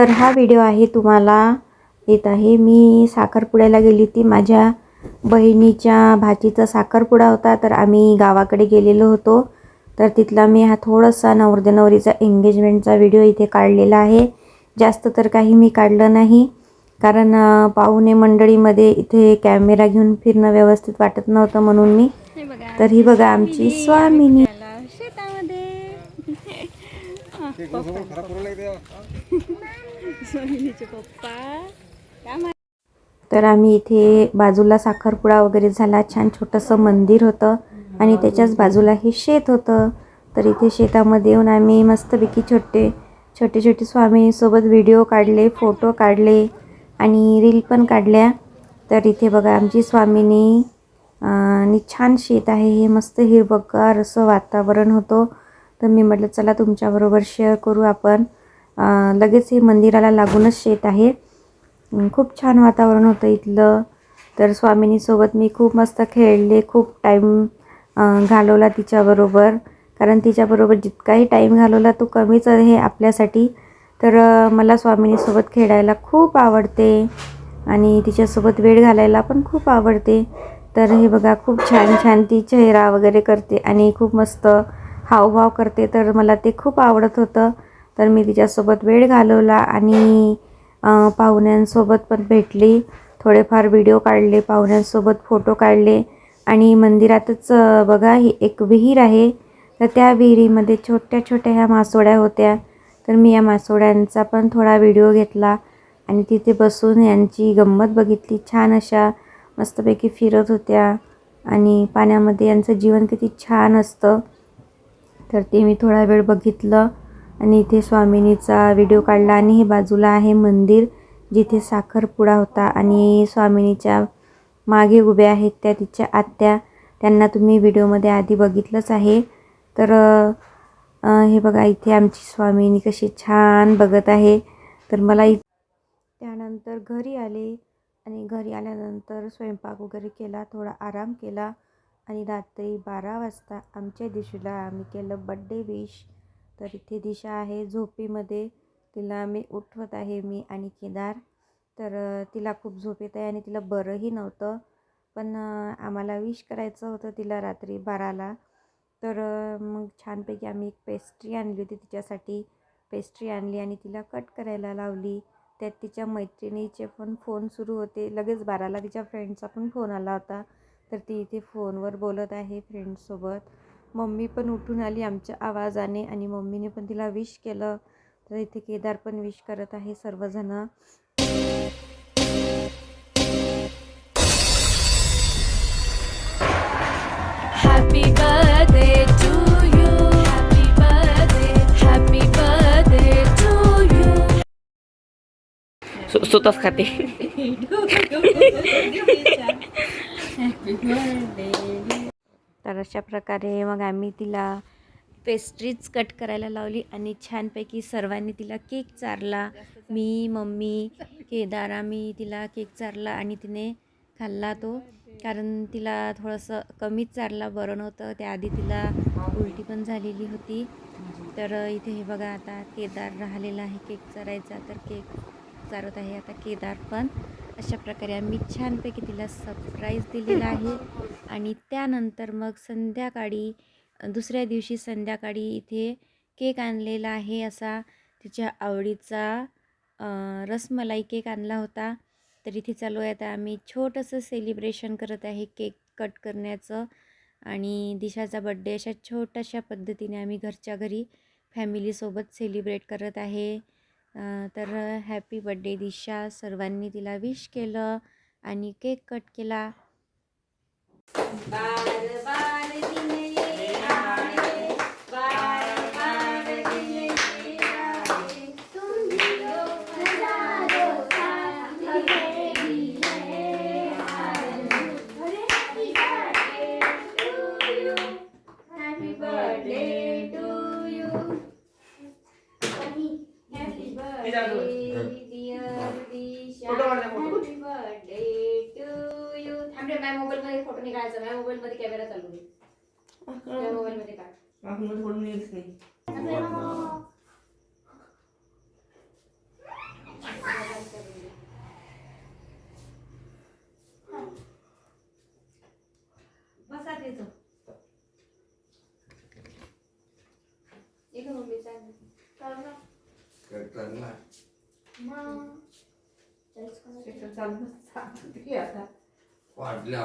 तर हा व्हिडिओ आहे तुम्हाला येत आहे. मी साखरपुड्याला गेली होती. माझ्या बहिणीच्या भाचीचा साखरपुडा होता. तर आम्ही गावाकडे गेलेलो होतो. तर तिथला मी हा थोडासा नवरदे नवरीचा एंगेजमेंटचा व्हिडिओ इथे काढलेला आहे. जास्त तर काही मी काढलं नाही. कारण पाहुणे मंडळीमध्ये इथे कॅमेरा घेऊन फिरणं व्यवस्थित वाटत नव्हतं म्हणून मी. तर ही बघा आमची स्वामिनी त्याला शेतामध्ये हा, सोहिनीचे पप्पा. तर आम्ही इथे बाजूला साखरपुडा वगैरे झाला. छान छोटंसं मंदिर होतं आणि त्याच्याच बाजूला हे शेत होतं. तर इथे शेतामध्ये येऊन आम्ही मस्तपैकी छोटे छोटे छोटे स्वामींसोबत व्हिडिओ काढले फोटो काढले आणि रील पण काढल्या. तर इथे बघा आमची स्वामिनी आणि छान शेत आहे. हे मस्त हिरवगार असं वातावरण होतं. तर मी म्हटलं चला तुमच्याबरोबर शेअर करू आपण. लगेच हे मंदिराला लागूनच शेत आहे. खूप छान वातावरण होतं इथलं. तर स्वामिनीसोबत मी खूप मस्त खेळले खूप टाईम घालवला तिच्याबरोबर. कारण तिच्याबरोबर जितकाही टाईम घालवला तो कमीच आहे आपल्यासाठी. तर मला स्वामिनीसोबत खेळायला खूप आवडते. आणि तिच्यासोबत वेळ घालायला पण खूप आवडते. तर हे बघा खूप छान छान ती चेहरा वगैरे करते आणि खूप मस्त हावभाव करते तर मला ते खूप आवडत होतं. तर मी तिच्यासोबत वेळ घालवला आणि पाहुण्यांसोबत पण भेटली. थोडेफार व्हिडिओ काढले पाहुण्यांसोबत फोटो काढले. आणि मंदिरातच बघा ही एक विहीर आहे. तर त्या विहिरीमध्ये छोट्या छोट्या ह्या मासोळ्या होत्या. तर मी या मासोड्यांचा पण थोडा व्हिडिओ घेतला. आणि तिथे बसून यांची गंमत बघितली. छान अशा मस्तपैकी फिरत होत्या. आणि पाण्यामध्ये यांचं जीवन किती छान असतं. तर ते मी थोडा वेळ बघितलं आणि इथे स्वामिनीचा व्हिडिओ काढला आणि हे बाजूला आहे मंदिर जिथे साखरपुडा होता आणि स्वामिनीच्या मागे उभ्या आहेत त्या तिच्या आत्या. त्यांना तुम्ही व्हिडिओमध्ये आधी बघितलंच आहे. तर हे बघा इथे आमची स्वामिनी कशी छान बघत आहे. तर मला इ त्यानंतर घरी आले आणि घरी आल्यानंतर स्वयंपाक वगैरे केला थोडा आराम केला. आणि रात्री बारा वाजता आमच्या दिशेला आम्ही केलं बड्डे विश तर इथे दिशा आहे झोपेमध्ये. तिला मी उठवत आहे मी आणि केदार तर तिला खूप झोप येत आहे आणि तिला बरंही नव्हतं. पण आम्हाला विश करायचं होतं तिला रात्री बाराला. तर मग छानपैकी आम्ही एक पेस्ट्री आणली होती तिच्यासाठी. पेस्ट्री आणली आणि तिला कट करायला लावली. त्यात तिच्या मैत्रिणीचे पण फोन सुरू होते. लगेच बाराला तिच्या फ्रेंडचा पण फोन आला होता. तर ती इथे फोनवर बोलत आहे फ्रेंड्ससोबत मम्मी पण उठून आली आमच्या आवाजाने आणि मम्मीने पण तिला विश केलं तर इथे केदार पण विश करत आहे सर्वजणं Happy birthday to you. Happy birthday. Happy birthday to you. सु- सुताच खाते तर अशा प्रकारे मग आम्ही तिला पेस्ट्रीज कट करायला लावली आणि छानपैकी सर्वांनी तिला केक चारला. मी मम्मी केदार आम्ही तिला केक चारला आणि तिने खाल्ला तो. कारण तिला थोडंसं कमीच चारला बरं नव्हतं. त्याआधी तिला उलटी पण झालेली होती. तर इथे हे बघा आता केदार राहिलेला आहे. केक चारायचा तर केक चारत आहे आता केदार पण. अशा प्रकारे आम्ही छानपैकी तिला सरप्राईज दिलेला आहे. आणि त्यानंतर मग संध्याकाळी दुसऱ्या दिवशी संध्याकाळी इथे केक आणलेला आहे असा तिच्या आवडीचा रसमलाई केक आणला होता. तर इथे चालू आहे. आता आम्ही छोटंसं सेलिब्रेशन करत आहे केक कट करण्याचं. आणि दिशाचा बड्डे अशा छोट्याशा पद्धतीने आम्ही घरच्या घरी फॅमिलीसोबत सेलिब्रेट करत आहे. तर हॅपी बड्डे दिशा सर्वांनी तिला विश केलं आणि केक कट केला. फोटो निघायचा माझ्या मोबाईल मध्ये कॅमेरा चालू आहे मोबाईल मध्ये बसा तिथं. एक मम्मी चालू करताना मग. चालू आता वाढल्या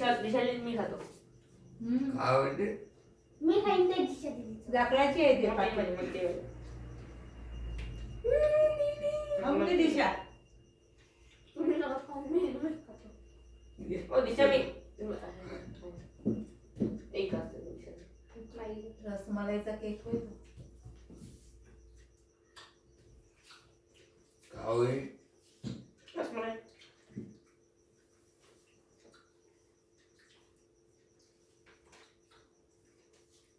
मी खातो. आवडते मी खाईन दिशा दिदीचं. आहे ते पाठी तुम्ही नका खाऊ, मी हेलमेट खातो. ओ दिशा मी. एक असते दिशा. रसमलाईचा केक होईल रसमलाई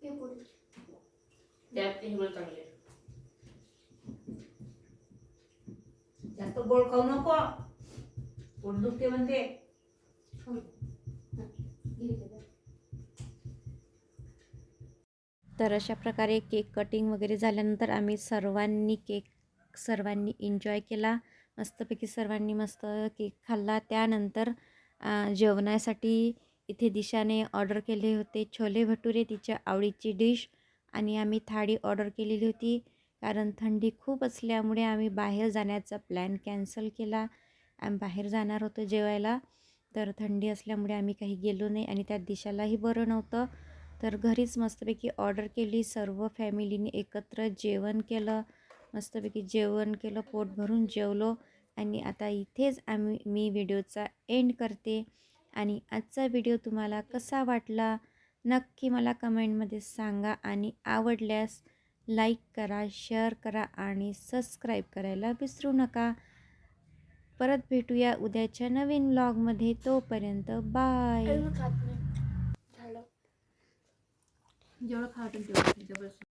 हे बोल. त्यात ते हिरवळ चांगले तो गोड खाऊ नको. पोट दुखते म्हणते. तर अशा प्रकारे केक कटिंग वगैरे झाल्यानंतर आम्ही सर्वांनी केक सर्वांनी एन्जॉय केला. मस्तपैकी सर्वांनी मस्त केक खाल्ला. त्यानंतर जेवणासाठी इथे दिशाने ऑर्डर केले होते छोले भटुरे तिच्या आवडीची डिश आणि आम्ही थाळी ऑर्डर केलेली होती. कारण थंडी खूप असल्यामुळे आम्ही बाहेर जाण्याचा प्लॅन कॅन्सल केला. आम्ही बाहेर जाणार होतो जेवायला. तर थंडी असल्यामुळे आम्ही काही गेलो नाही आणि त्या दिशालाही बरं नव्हतं. तर घरीच मस्तपैकी ऑर्डर केली. सर्व फॅमिलीने एकत्र जेवण केलं. मस्तपैकी जेवण केलं पोट भरून जेवलो. आणि आता इथेच आम्ही मी व्हिडिओचा एंड करते. आणि आजचा व्हिडिओ तुम्हाला कसा वाटला? नक्की मला कमेंटमध्ये सांगा. आणि आवडल्यास लाईक करा शेअर करा आणि सबस्क्राईब करायला विसरू नका. परत भेटूया उद्याच्या नवीन व्लॉगमध्ये. तोपर्यंत बाय. जेवढं खावं तेवढं